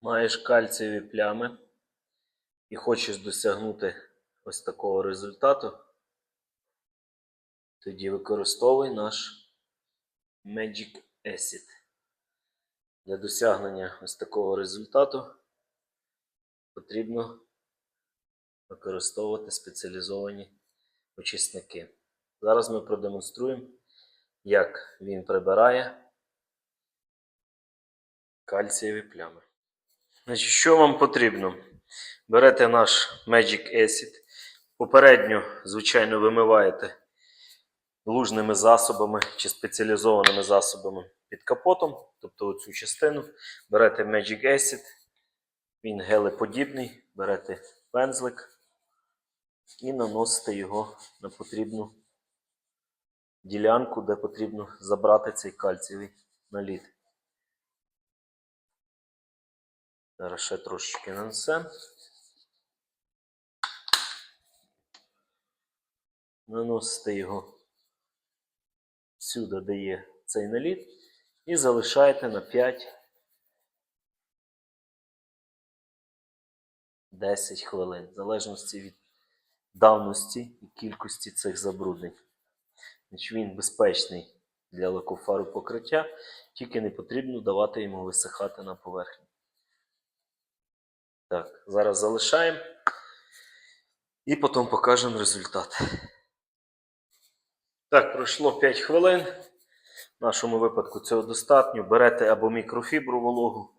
маєш кальцієві плями і хочеш досягнути ось такого результату, тоді використовуй наш Magic Acid. Для досягнення ось такого результату потрібно використовувати спеціалізовані очисники. Зараз ми продемонструємо, як він прибирає кальцієві плями. Значить, що вам потрібно? Берете наш Magic Acid, попередньо, звичайно, вимиваєте лужними засобами чи спеціалізованими засобами під капотом, тобто оцю частину. Берете Magic Acid, він гелеподібний, берете пензлик і наносите його на потрібну ділянку, де потрібно забрати цей кальцієвий наліт. Зараз ще трошечки нанесемо. Наносите його всюди, де є цей наліт, і залишаєте на 5 10 хвилин, в залежності від давності і кількості цих забруднень. Він безпечний для лакофару покриття, тільки не потрібно давати йому висихати на поверхні. Так, зараз залишаємо і потім покажемо результат. Так, пройшло 5 хвилин. В нашому випадку цього достатньо. Берете або мікрофібру вологу,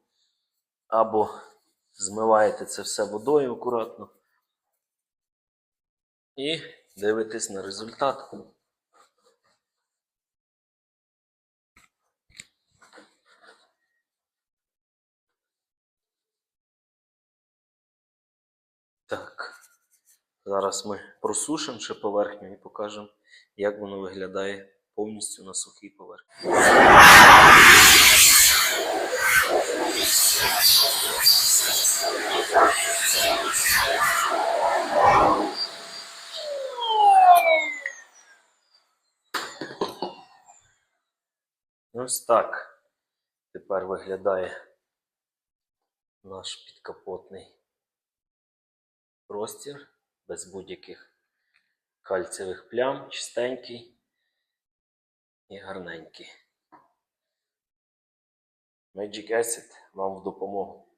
або змиваєте це все водою акуратно. І дивитесь на результат. Так. Зараз ми просушимо ще поверхню і покажемо, як воно виглядає повністю на сухій поверхні. Ось так тепер виглядає наш підкапотний простір без будь-яких кальцевих плям, чистенький і гарненький. Magic Acid вам в допомогу.